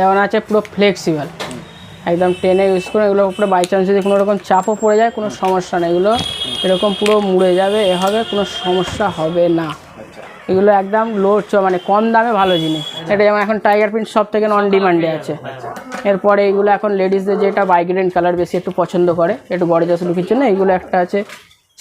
যেমন আছে, পুরো ফ্লেক্সিবল একদম টেনে ইউজ করে এগুলো উপরে বাই চান্স যদি কোনো রকম চাপও পড়ে যায়, কোনো সমস্যা নেই। এগুলো এরকম পুরো মুড়ে যাবে, এ হবে, কোনো সমস্যা হবে না। এগুলো একদম লো মানে কম দামে ভালো জিনিস। এটা যেমন এখন টাইগার প্রিন্ট সব থেকে নন ডিমান্ডে আছে। এরপরে এইগুলো এখন লেডিসদের যেটা বাইগ্রেন কালার বেশি একটু পছন্দ করে, একটু গর্জাস লুকের জন্য এইগুলো একটা আছে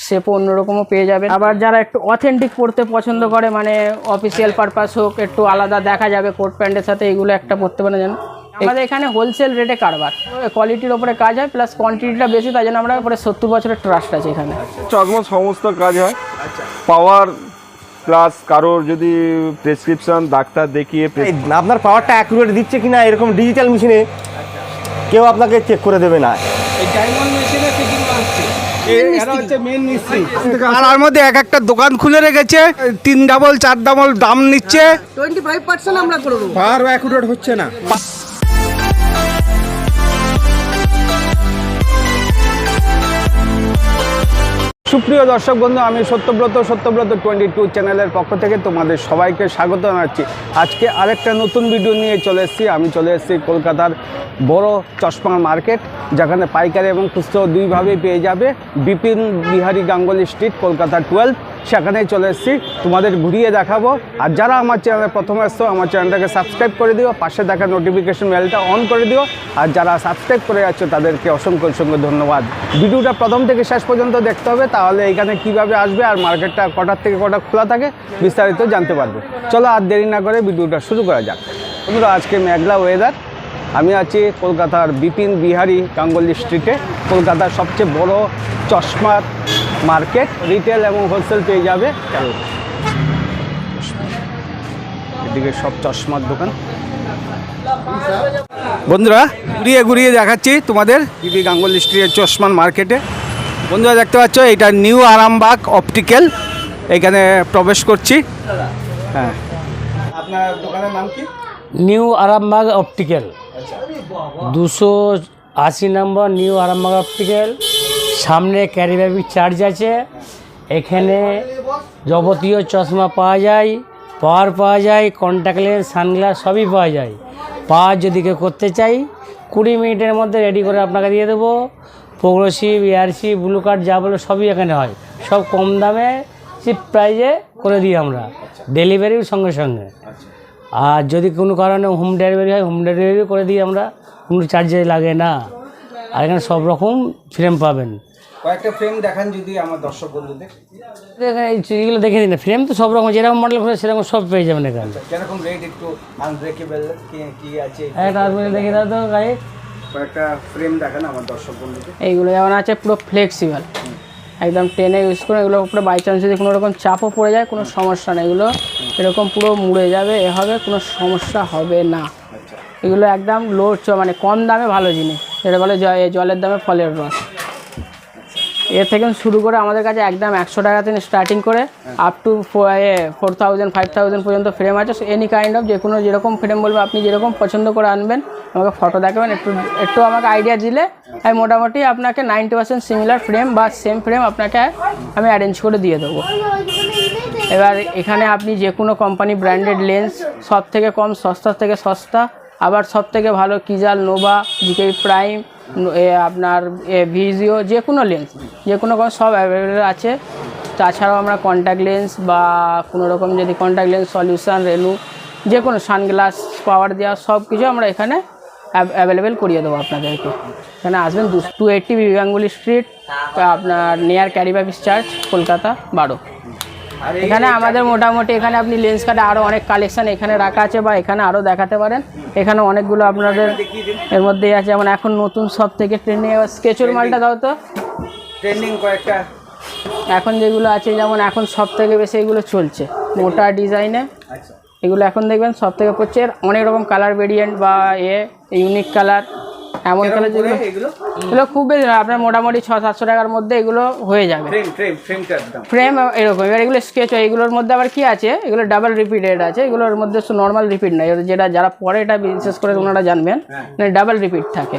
শেপও অন্যরকমও পেয়ে যাবে আবার যারা একটু অথেন্টিক পড়তে পছন্দ করে মানে অফিসিয়াল পারপাস হোক একটু আলাদা দেখা যাবে কোট প্যান্টের সাথে এগুলো একটা পড়তে পারে যেন। আমাদের এখানে হোলসেল রেটে কারবার। কোয়ালিটির ওপরে কাজ হয় প্লাস কোয়ান্টিটিটা বেশি তাই জন্য আমরা পরে সত্তর বছরের ট্রাস্ট আছে এখানে। চকমক সমস্ত কাজ হয়। পাওয়ার প্লাস কারোর যদি প্রেসক্রিপশন ডাক্তার দেখিয়ে আপনার পাওয়ারটা অ্যাকুরেট দিচ্ছে কিনা এরকম ডিজিটাল মেশিনে কেউ আপনাকে চেক করে দেবে না। তার মধ্যে এক একটা দোকান খুলে রেখেছে তিন ডাবল চার ডাবল দাম নিচ্ছে। টোয়েন্টি ফাইভ পার্সেন্ট আমরা করব আর অ্যাকুরেট হচ্ছে না। সুপ্রিয় দর্শক বন্ধু, আমি সত্যব্রত সত্যব্রত টোয়েন্টি টু চ্যানেলের পক্ষ থেকে তোমাদের সবাইকে স্বাগত জানাচ্ছি। আজকে আরেকটা নতুন ভিডিও নিয়ে চলে এসেছি। আমি চলে এসেছি কলকাতার বড় চশমা মার্কেট, যেখানে পাইকারি এবং খুচরো দুইভাবেই পেয়ে যাবে। বিপিন বিহারি গাঙ্গুলি স্ট্রিট, কলকাতা টুয়েলভ, সেখানেই চলে এসেছি। তোমাদের ঘুরিয়ে দেখাবো। আর যারা আমার চ্যানেলে প্রথম আসছো আমার চ্যানেলটাকে সাবস্ক্রাইব করে দিও। পাশে দেখা নোটিফিকেশন বেলটা অন করে দিও। আর যারা সাবস্ক্রাইব করে যাচ্ছ তাদেরকে অসংখ্য অসংখ্য ধন্যবাদ। ভিডিওটা প্রথম থেকে শেষ পর্যন্ত দেখতে হবে। তাহলে এখানে কীভাবে আসবে আর মার্কেটটা কটার থেকে কটা খোলা থাকে বিস্তারিত জানতে পারবে। চলো আর দেরি না করে ভিডিওটা শুরু করা যাক। বন্ধুরা, আজকে মেঘলা ওয়েদার আমি আছি কলকাতার বিপিন বিহারি গাঙ্গুলি স্ট্রিটে কলকাতার সবচেয়ে বড় চশমার মার্কেট রিটেল এবং হোলসেল পেয়ে যাবে। এদিকে সব চশমার দোকান। বন্ধুরা, ঘুরিয়ে ঘুরিয়ে দেখাচ্ছি তোমাদের বিপি গাঙ্গুলি স্ট্রিটের চশমার মার্কেটে। বন্ধুরা দেখতে পাচ্ছ এটা নিউ আরামবাগ অপটিক্যাল এখানে প্রবেশ করছি। হ্যাঁ। আপনার দোকানের নাম কি? New Arambagh optical. দুশো আশি নম্বর নিউ আরামবাগ অপটিক্যাল। সামনে ক্যারিব্যাবি চার্জ আছে। এখানে যাবতীয় চশমা পাওয়া যায় পাওয়ার পাওয়া যায় কন্ট্যাক্ট লেন্স সানগ্লাস সবই পাওয়া যায়। পাওয়ার যদি কেউ করতে চাই কুড়ি মিনিটের মধ্যে রেডি করে আপনাকে দিয়ে দেবো। প্রোগ্রেসিভ এআরসি ব্লু কার্ড যা বলো সবই এখানে হয়। সব কম দামে চিপ প্রাইজে করে দিই আমরা। ডেলিভারির সঙ্গে সঙ্গে। আর যদি কোনো কারণে হোম ডেলিভারি হয় হোম ডেলিভারি করে দিই আমরা। কোনো চার্জে লাগে না। আর এখানে সব রকম ফ্রেম পাবেন। কয়েকটা ফ্রেম দেখান যদি আমার দর্শক বন্ধুদের। এখানে এই এইগুলো দেখে দিন ফ্রেম তো সব রকম যেরকম মডেল ফ্রেম সেরকম সব পেয়ে যাবেন এখানে। কীরকম রেট একটু আনব্রেকেবল কি কি আছে? একটা আপনি দেখে দাও তো গাড়ি কয়েকটা ফ্রেম দেখান আমার দর্শক বন্ধুদের। এইগুলো যেমন আছে পুরো ফ্লেক্সিবল একদম টেনে ইউজ করে এগুলো উপরে বাই চান্স যদি কোনো রকম চাপও পড়ে যায় কোনো সমস্যা নেই। এগুলো এরকম পুরো মুড়ে যাবে এ হবে কোনো সমস্যা হবে না। এগুলো একদম লো মানে কম দামে ভালো জিনিস। এটা বলে জলের দামে ফলের রস। এর থেকে শুরু করে আমাদের কাছে একদম একশো টাকা থেকে স্টার্টিং করে up to four thousand five thousand পর্যন্ত ফ্রেম আছে। এনি কাইন্ড অফ যে কোনো যেরকম ফ্রেম বলবে, আপনি যেরকম পছন্দ করে আনবেন, আমাকে ফটো দেখাবেন, একটু একটু আমাকে আইডিয়া দিলে আমি মোটামুটি আপনাকে নাইনটি পার্সেন্ট সিমিলার ফ্রেম বা সেম ফ্রেম আপনাকে আমি অ্যারেঞ্জ করে দিয়ে দেবো। এবার এখানে আপনি যে কোনো কোম্পানি ব্র্যান্ডেড লেন্স সব থেকে কম সস্তা থেকে সস্তা, আবার সব থেকে ভালো কিজাল নোভা জিকে প্রাইম আপনার ভিজিও যে কোনো লেন্স যে কোনো সব অ্যাভেলেবেল আছে। তাছাড়াও আমরা কন্ট্যাক্ট লেন্স বা কোনো রকম যদি কন্ট্যাক্ট লেন্স সলিউশন রেনু যে কোনো সানগ্লাস পাওয়ার দেওয়া সব কিছু আমরা এখানে অ্যাভেলেবেল করিয়ে দেবো আপনাদেরকে। এখানে আসবেন দু টু এইট্টি গাঙ্গুলি স্ট্রিট আপনার near Carey Baptist church Kolkata, বারো। এখানে আমাদের মোটামুটি এখানে আপনি লেন্স কাটে আরও অনেক কালেকশন এখানে রাখা আছে বা এখানে আরও দেখাতে পারেন। এখানে অনেকগুলো আপনাদের এর মধ্যেই আছে যেমন এখন নতুন সব থেকে ট্রেন্ডিং স্কেচুর মালটা দাও তো। ট্রেন্ডিং কয়েকটা। এখন যেগুলো আছে যেমন এখন সব থেকে বেশি এগুলো চলছে মোটা ডিজাইনে আচ্ছা। এগুলো এখন দেখবেন সব থেকে পড়ছে এর অনেক রকম কালার ভেরিয়েন্ট বা এ ইউনিক কালার এমন কালার যেগুলো এগুলো? খুব বেশি না আপনার মোটামুটি ছ সাতশো টাকার মধ্যে এগুলো হয়ে যাবে। ফ্রেম এরকম। এবার এগুলো স্কেচ হয় এগুলোর মধ্যে আবার কি আছে? এগুলো ডাবল রিপিটেড আছে এগুলোর মধ্যে নর্মাল রিপিট নাই যেটা যারা পরে এটা বিশেষ করে ওনারা জানবেন ডাবল রিপিট থাকে।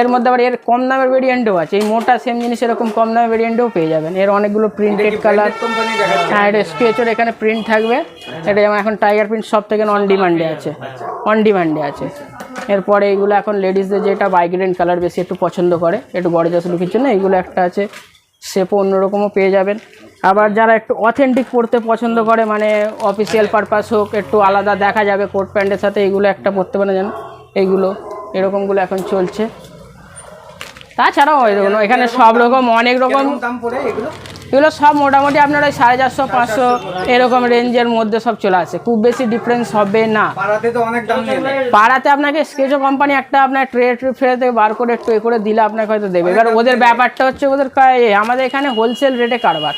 এর মধ্যে আবার এর কম দামের ভেরিয়েন্টও আছে। এই মোটা সেম জিনিস এরকম কম দামের ভেরিয়েন্টও পেয়ে যাবেন। এর অনেকগুলো প্রিন্টেড কালার হ্যাঁ এটা স্কেচের এখানে প্রিন্ট থাকবে। এটা যেমন এখন টাইগার প্রিন্ট সব থেকে অন ডিমান্ডে আছে। অন ডিমান্ডে আছে। এরপরে এইগুলো এখন লেডিসদের যেটা বাইগ্রেন কালার বেশি একটু পছন্দ করে, একটু গর্জাস লুকের জন্য এইগুলো একটা আছে শেপও অন্যরকমও পেয়ে যাবেন। আবার যারা একটু অথেন্টিক পরতে পছন্দ করে মানে অফিসিয়াল পারপাস হোক, একটু আলাদা দেখা যাবে কোট প্যান্টের সাথে এইগুলো একটা পরতে পারে যেন। এইগুলো এরকমগুলো এখন চলছে। তাছাড়াও এখানে সব রকম, অনেক রকম দাম পড়ে এগুলো? এগুলো সব মোটামুটি আপনার ওই সাড়ে চারশো পাঁচশো এরকম রেঞ্জের মধ্যে সব চলে আসে। খুব বেশি ডিফারেন্স হবে না। পাড়াতে আপনাকে স্কেচও কোম্পানি একটা আপনার ট্রে ট্রে ফেলে থেকে বার করে একটু এ করে দিলে আপনাকে হয়তো দেবে। এবার ওদের ব্যাপারটা হচ্ছে ওদের আমাদের এখানে হোলসেল রেটে কারবার।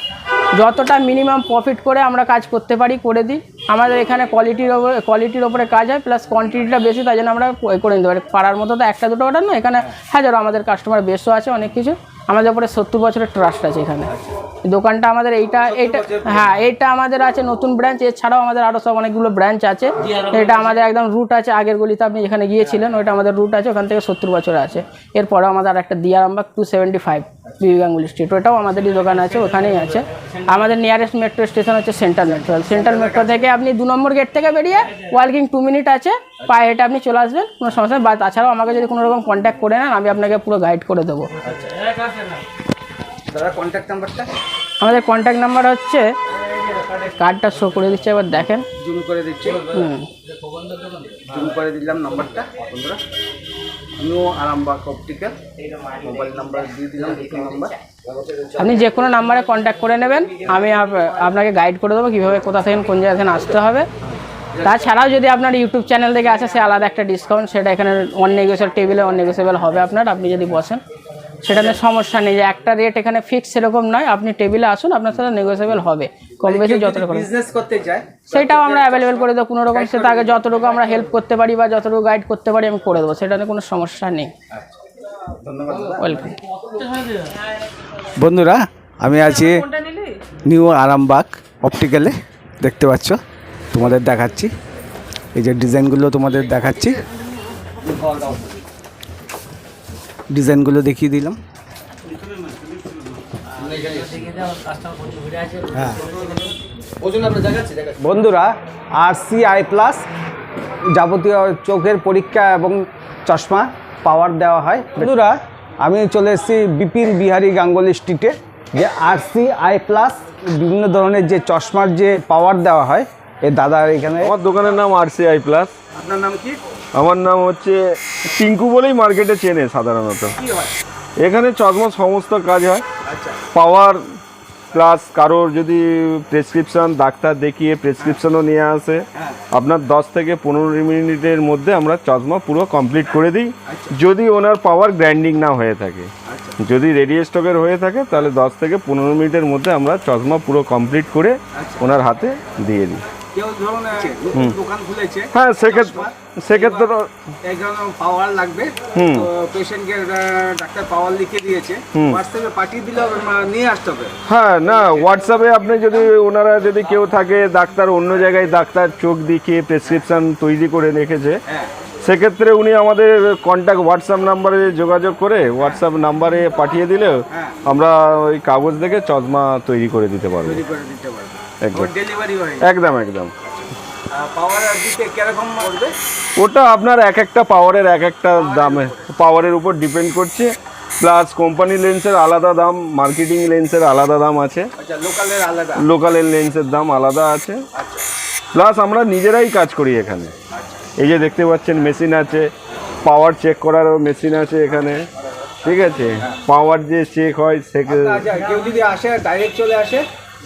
যতটা মিনিমাম প্রফিট করে আমরা কাজ করতে পারি করে দিই। আমাদের এখানে কোয়ালিটির ওপরে কোয়ালিটির ওপরে কাজ হয় প্লাস কোয়ান্টিটিটা বেশি তাই জন্য আমরা এ করে নিতে পারি। পাড়ার মতো তো একটা দুটো অর্ডার না এখানে হাজারো আমাদের কাস্টমার বেশও আছে অনেক কিছু। আমাদের উপরে সত্তর বছরের ট্রাস্ট আছে এখানে। দোকানটা আমাদের এইটা এইটা হ্যাঁ এইটা আমাদের আছে নতুন ব্রাঞ্চ এছাড়াও আমাদের আরও সব অনেকগুলো ব্রাঞ্চ আছে। এটা আমাদের একদম রুট আছে আগের গলিতে আপনি যেখানে গিয়েছিলেন ওইটা আমাদের রুট আছে ওখান থেকে সত্তর বছর আছে। এরপরে আমাদের আর একটা দিয়ারামবাগ টু সেভেন্টি ফাইভ বিবি গাঙ্গুলি স্ট্রিট ওটাও আমাদেরই দোকান আছে ওখানেই আছে। আমাদের নিয়ারেস্ট মেট্রো স্টেশন হচ্ছে সেন্ট্রাল মেট্রো সেন্ট্রাল মেট্রো থেকে আপনি দু নম্বর গেট থেকে বেরিয়ে ওয়ার্কিং টু মিনিট আছে পায়ে হেঁটে আপনি চলে আসবেন কোনো সমস্যা বা তাছাড়াও আমাকে যদি কোনো রকম কন্ট্যাক্ট করে নেন আমি আপনাকে পুরো গাইড করে দেবো। দাদা কন্ট্যাক্ট নাম্বারটা আমাদের কন্ট্যাক্ট নাম্বার হচ্ছে কার্ডটা শো করে দিচ্ছে এবার দেখেন। জুম করে দিচ্ছি। হুম। জুম করে দিলাম নাম্বারটা বন্ধুরা। New Arambagh optical mobile number দিয়ে দিলাম দুটো নাম্বার আপনি যে কোনো নাম্বারে কন্ট্যাক্ট করে নেবেন আমি আপনাকে গাইড করে দেবো কীভাবে কোথা থেকে কোন জায়গা থেকে আসতে হবে। তাছাড়াও যদি আপনার ইউটিউব চ্যানেল থেকে আসে সে আলাদা একটা ডিসকাউন্ট সেটা এখানে অন নেগোসিয়েবল টেবিলে অন নেগোসিয়েবল হবে আপনার আপনি যদি বসেন। সেটাতে সমস্যা নেই যে একটা রেট এখানে ফিক্স সেরকম নয়। আপনি টেবিলে আসুন আপনার সাথে নেগোসিয়েবল হবে। কম বেশি যত রকম বিজনেস করতে চায় সেটাও আমরা অ্যাভেলেবেল করে দেবো। কোনো রকম সেটা আগে যতটুকু আমরা হেল্প করতে পারি বা যতটুকু গাইড করতে পারি আমি করে দেবো। সেটাতে কোনো সমস্যা নেই। ওয়েলকাম বন্ধুরা আমি আছি নিউ আরামবাগ অপটিক্যালে দেখতে পাচ্ছ তোমাদের দেখাচ্ছি। এই যে ডিজাইনগুলো তোমাদের দেখাচ্ছি। ডিজাইনগুলো দেখিয়ে দিলাম। হ্যাঁ। বন্ধুরা আর সি আই প্লাস যাবতীয় চোখের পরীক্ষা এবং চশমা পাওয়ার দেওয়া হয়। বন্ধুরা আমি চলে এসেছি বিপিন বিহারি গাঙ্গুলি স্ট্রিটে যে আর সি আই প্লাস বিভিন্ন ধরনের যে চশমার যে পাওয়ার দেওয়া হয় এ দাদার এখানে আমার দোকানের নাম আর সি আই প্লাস আপনার নাম কি? আমার নাম হচ্ছে টিঙ্কু বলেই মার্কেটে চেনে সাধারণত। এখানে চশমা সমস্ত কাজ হয়। আচ্ছা। পাওয়ার প্লাস কারোর যদি প্রেসক্রিপশন ডাক্তার দেখিয়ে প্রেসক্রিপশনও নিয়ে আসে আপনার দশ থেকে পনেরো মিনিটের মধ্যে আমরা চশমা পুরো কমপ্লিট করে দিই। যদি ওনার পাওয়ার গ্র্যান্ডিং না হয়ে থাকে। যদি রেডিও স্টকের হয়ে থাকে তাহলে দশ থেকে পনেরো মিনিটের মধ্যে আমরা চশমা পুরো কমপ্লিট করে ওনার হাতে দিয়ে দিই। কেউ ধরুন দোকান খুলেছে হ্যাঁ সেক্ষেত্রে সেক্ষেত্রে এক ধরনের পাওয়ার লাগবে। তো পেশেন্টকে ডাক্তার পাওয়ার লিখে দিয়েছে। হোয়াটসঅ্যাপে পাঠিয়ে দিলে নিয়ে আসতে হবে। হ্যাঁ না হোয়াটসঅ্যাপে আপনি যদি ওনারা যদি কেউ থাকে ডাক্তার অন্য জায়গায় ডাক্তার চোখ দেখিয়ে প্রেসক্রিপশন তৈরি করে রেখেছে হ্যাঁ। সেক্ষেত্রে উনি আমাদের কন্ট্যাক্ট হোয়াটসঅ্যাপ নাম্বারে যোগাযোগ করে হোয়াটসঅ্যাপ নাম্বারে পাঠিয়ে দিলেও হ্যাঁ। আমরা ওই কাগজ দেখে চশমা তৈরি করে দিতে পারব। তৈরি করে দিতে পারবে। একদম। ডেলিভারি হয়। একদম ওটা আপনার এক একটা পাওয়ারের এক একটা দামে। পাওয়ারের উপর ডিপেন্ড করছে। প্লাস কোম্পানি লেন্সের আলাদা দাম মার্কেটিং লেন্সের আলাদা দাম আছে। আচ্ছা লোকালের লেন্সের দাম আলাদা আছে। আচ্ছা প্লাস আমরা নিজেরাই কাজ করি এখানে। এই যে দেখতে পাচ্ছেন মেশিন আছে। পাওয়ার চেক করারও মেশিন আছে এখানে। ঠিক আছে? পাওয়ার যে চেক হয় সে আচ্ছা কেউ যদি আসে ডাইরেক্ট চলে আসে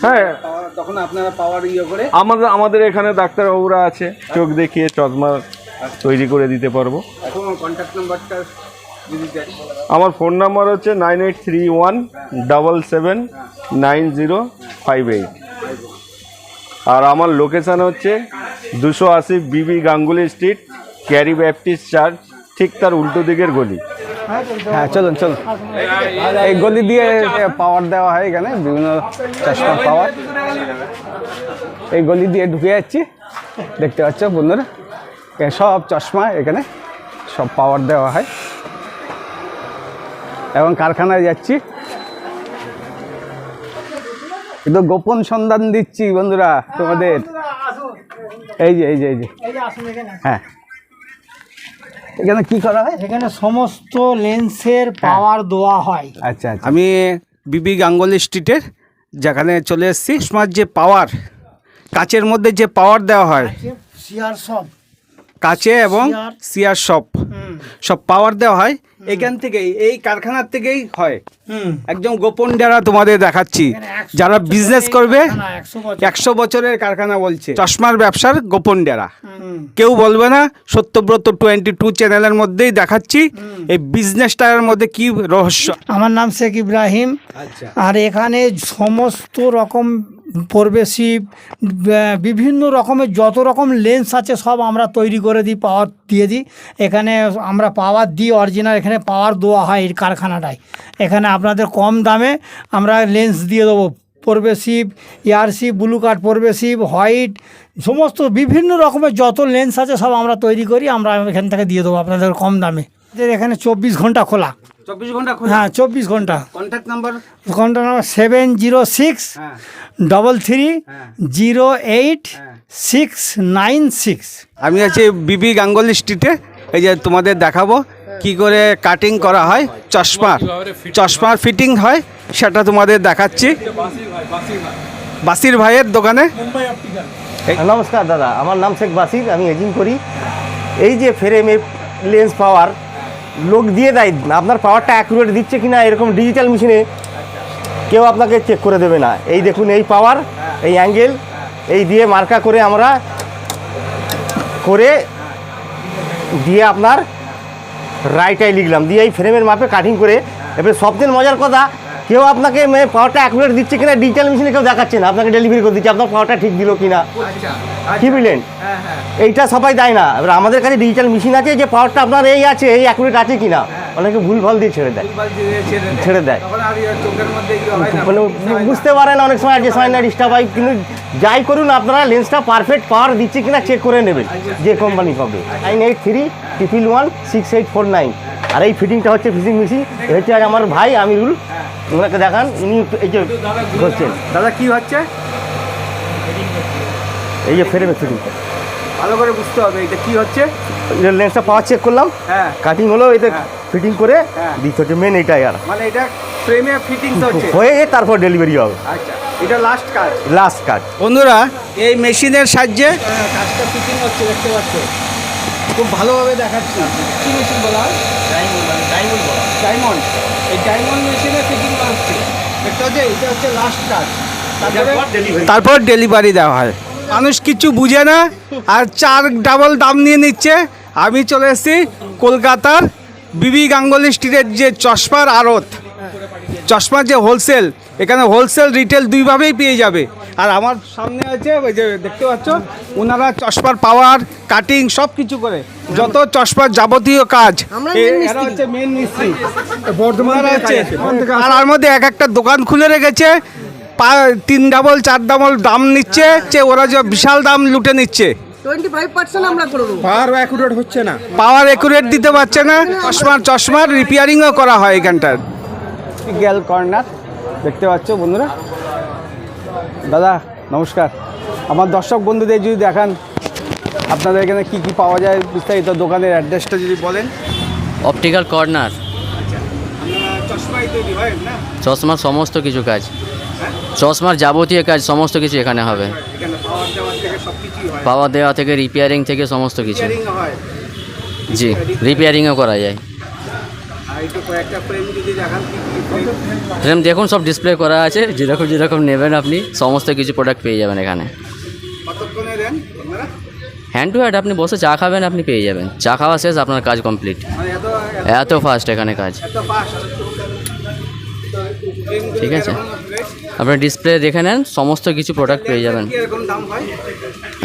হ্যাঁ। তখন আপনারা পাওয়ার ইয়ে করে আমাদের আমাদের এখানে ডাক্তারবাবুরা আছে। চোখ দেখিয়ে চশমা তৈরি করে দিতে পারব। এখন কন্ট্যাক্ট নাম্বারটা আমার ফোন নাম্বার হচ্ছে nine eight three one double seven nine zero five eight আর আমার লোকেশান হচ্ছে দুশো আশি B B Ganguly street Carey Baptist church ঠিক তার উল্টো দিকের গলি। হ্যাঁ চলুন চলুন। এই গলি দিয়ে পাওয়ার দেওয়া হয় এখানে বিভিন্ন চশমা পাওয়ার এই গলি দিয়ে ঢুকে যাচ্ছি। দেখতে পাচ্ছ বন্ধুরা সব চশমা এখানে সব পাওয়ার দেওয়া হয়। এবং কারখানায় যাচ্ছি। কিন্তু গোপন সন্ধান দিচ্ছি বন্ধুরা তোমাদের। এই যে এই যে এই যে। হ্যাঁ। এখানে কি করা হয়? এখানে সমস্ত লেন্সের পাওয়ার দেওয়া হয়। আচ্ছা আচ্ছা। আমি বিবি গাঙ্গুলি স্ট্রিটের যেখানে চলে এসেছি স্মার্ট যে পাওয়ার কাচের মধ্যে যে পাওয়ার দেওয়া হয় সিয়ার সব। কাচে এবং সিয়ার শপ সব পাওয়ার দেওয়া হয় এখান থেকেই এই কারখানার থেকেই হয়। একদম গোপন যারা তোমাদের দেখাচ্ছি যারা বিজনেস করবে একশো বছরের কারখানা বলছে। চশমার ব্যবসার গোপন ডেরা কেউ বলবে না সত্যব্রত টোয়েন্টি টু চ্যানেলের মধ্যেই দেখাচ্ছি এই বিজনেসটার মধ্যে কি রহস্য? আমার নাম শেখ ইব্রাহিম। আচ্ছা। আর এখানে সমস্ত রকম পরবেশিভ বিভিন্ন রকমের যত রকম লেন্স আছে সব আমরা তৈরি করে দিই পাওয়ার দিয়ে দিই। এখানে আমরা পাওয়ার দিই অরিজিনাল এখানে পাওয়ার দেওয়া হয় এই কারখানাটায়। এখানে আপনাদের কম দামে আমরা লেন্স দিয়ে দেবো। Progressive ARC blue card progressive white সমস্ত বিভিন্ন রকমের যত লেন্স আছে সব আমরা তৈরি করি, আমরা এখান থেকে দিয়ে দেবো আপনাদের কম দামে। এখানে চব্বিশ ঘণ্টা খোলা। চব্বিশ ঘণ্টা হ্যাঁ চব্বিশ ঘণ্টা। কন্ট্যাক্ট নাম্বার ঘণ্টা নাম্বার সেভেন জিরো সিক্স হ্যাঁ। Double three. Zero eight six nine six আমি আছি বিবি গাঙ্গুলি স্ট্রিটে এই যে তোমাদের দেখাবো কি করে কাটিং করা হয়। চশমার। চশমার ফিটিং হয় সেটা তোমাদের দেখাচ্ছি। বাসির ভাইয়ের দোকানে। নমস্কার দাদা আমার নাম শেখ বাসির আমি এজিং করি। এই যে ফ্রেমের লেন্স পাওয়ার লোক দিয়ে দেয়, আপনার পাওয়ারটা অ্যাকুরেট দিচ্ছে কি না এরকম ডিজিটাল মেশিনে কেউ আপনাকে চেক করে দেবে না। এই দেখুন, এই পাওয়ার এই অ্যাঙ্গেল এই দিয়ে মার্কা করে আমরা, করে দিয়ে আপনার রাইটাই লিখলাম। দিয়ে এই ফ্রেমের মাপে কাটিং করে, এবার সবচেয়ে মজার কথা, কেউ আপনাকে মানে পাওয়ারটা অ্যাকুরেট দিচ্ছে কিনা ডিজিটাল মেশিনে কেউ দেখাচ্ছে না। আপনাকে ডেলিভারি করে দিচ্ছে, আপনার পাওয়ারটা ঠিক দিল কিনা। কি বুঝলেন এইটা সবাই দেয় না। এবার আমাদের কাছে ডিজিটাল মেশিন আছে যে পাওয়ারটা আপনার এই আছে এই অ্যাকুরেট আছে কিনা। অনেকে ভুল ভালো দিয়ে। ছেড়ে দেয়। ছেড়ে দেয়। মানে বুঝতে পারেন অনেক সময় অ্যাডজাস্ট হয় না ডিস্টার্ব হয় কিন্তু যাই করুন আপনারা লেন্সটা পারফেক্ট পাওয়ার দিচ্ছে কিনা চেক করে নেবেন যে কোম্পানি পাবে nine eight three triple one six eight four nine আর এই ফিটিংটা হচ্ছে ফিটিং মেশিন হচ্ছে আজ আমার ভাই আমিরুল। ওনাকে দেখান ইনি এই যে করছেন। দাদা কী হচ্ছে? এই যে ফ্রেমের ফিটিং ভালো করে বুঝতে হবে এটা কি হচ্ছে? এটা লেন্সটা পাওয়ার চেক করলাম। হ্যাঁ। কাটিং হলো হ্যাঁ। ফিটিং করে হ্যাঁ। দিতে হচ্ছে মেন এটাই আর। মানে এটা ফ্রেমে ফিটিং হচ্ছে। হয়ে তারপর ডেলিভারি হবে। আচ্ছা এটা লাস্ট কাজ লাস্ট কাজ বন্ধুরা এই মেশিনের সাহায্যে কাজটা ফিটিং হচ্ছে দেখতে পাচ্ছ? খুব ভালোভাবে দেখাচ্ছি। কি মেশিন বলা হয়? ডায়মন্ড এই ডায়মন্ড মেশিনে ফিটিং হচ্ছে। দেখতে হচ্ছে এটা হচ্ছে লাস্ট কাজ তারপর ডেলিভারি দেওয়া হয়। মানুষ কিছু বুঝে না আর চার ডাবল দাম নিয়ে নিচ্ছে। আমি চলে এসেছি কলকাতার বিবি গাঙ্গুলি স্ট্রিটের যে চশমার আড়ত। চশমার যে হোলসেল এখানে হোলসেল রিটেল দুইভাবেই পেয়ে যাবে। আর আমার সামনে আছে ওই যে দেখতে পাচ্ছ ওনারা চশমার পাওয়ার কাটিং সব কিছু করে। যত চশমার যাবতীয় কাজ এরা হচ্ছে মেন মিস্ত্রি। বর্ধমানে আছে আর তার মধ্যে এক একটা দোকান খুলে রেখেছে পা- তিন ডাবল চার ডাবল দাম নিচ্ছে যে ওরা যে বিশাল দাম লুটে নিচ্ছে। ফাইভ পার্সেন্ট আমরা করে পাওয়ার একুরেট দিতে পারছে না চশমার চশমার রিপেয়ারিংও করা হয় এখানটার গ্যাল কর্নার দেখতে পাচ্ছ বন্ধুরা? দাদা নমস্কার। আমার দর্শক বন্ধুদের যদি দেখান আপনাদের এখানে কি কি পাওয়া যায় বিস্তারিত দোকানের অ্যাড্রেসটা যদি বলেন। অপটিক্যাল কর্নার চশমাই তৈরি চশমার সমস্ত কিছু কাজ। চশমার যাবতীয় কাজ সমস্ত কিছু এখানে হবে। পাওয়া দেওয়া থেকে রিপেয়ারিং থেকে সমস্ত কিছু। জি রিপেয়ারিংও করা যায়। ফ্রেম দেখান সব ডিসপ্লে করা আছে। যেরকম যেরকম নেবেন আপনি সমস্ত কিছু প্রোডাক্ট পেয়ে যাবেন এখানে। হ্যান্ড টু হ্যান্ড আপনি বসে চা খাবেন আপনি পেয়ে যাবেন। চা খাওয়া শেষ আপনার কাজ কমপ্লিট মানে এত ফাস্ট এখানে কাজ। ঠিক আছে? আপনার ডিসপ্লে দেখে নেন, সমস্ত কিছু প্রোডাক্ট পেয়ে যাবেন।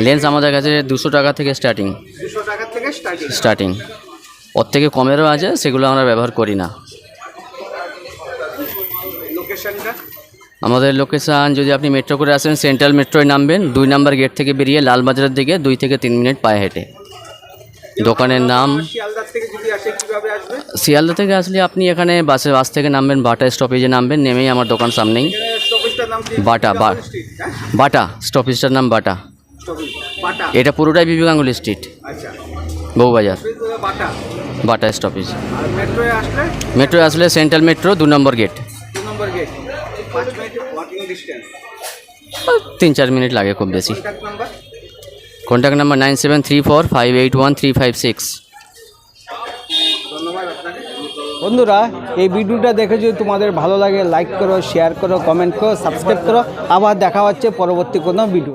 লেন্স আমাদের কাছে দুশো টাকা থেকে স্টার্টিং স্টার্টিং ওর থেকে কমেরও আছে, সেগুলো আমরা ব্যবহার করি না। আমাদের লোকেশান যদি আপনি মেট্রো করে আসেন সেন্ট্রাল মেট্রোয় নামবেন, দুই নাম্বার গেট থেকে বেরিয়ে লালবাজারের দিকে দুই থেকে তিন মিনিট পায়ে হেঁটে। দোকানের নাম শিয়ালদা থেকে আসলে আপনি এখানে বাসে, বাস থেকে নামবেন, বাটা স্টপেজে নামবেন, নেমেই আমার দোকান সামনেই। বাটা বাটা স্টপেজটার নাম বাটা। এটা পুরোটাই B B Ganguly street Bowbazar. Bata stoppage metro আসলে সেন্ট্রাল মেট্রো দু নম্বর গেট তিন, চার মিনিট লাগে খুব বেশি। Contact number nine seven three four five eight one three five six বন্ধুরা, এই ভিডিওটা দেখে যদি তোমাদের ভালো লাগে লাইক করো শেয়ার করো কমেন্ট করো সাবস্ক্রাইব করো। আবার দেখা হচ্ছে পরবর্তী কোনো ভিডিও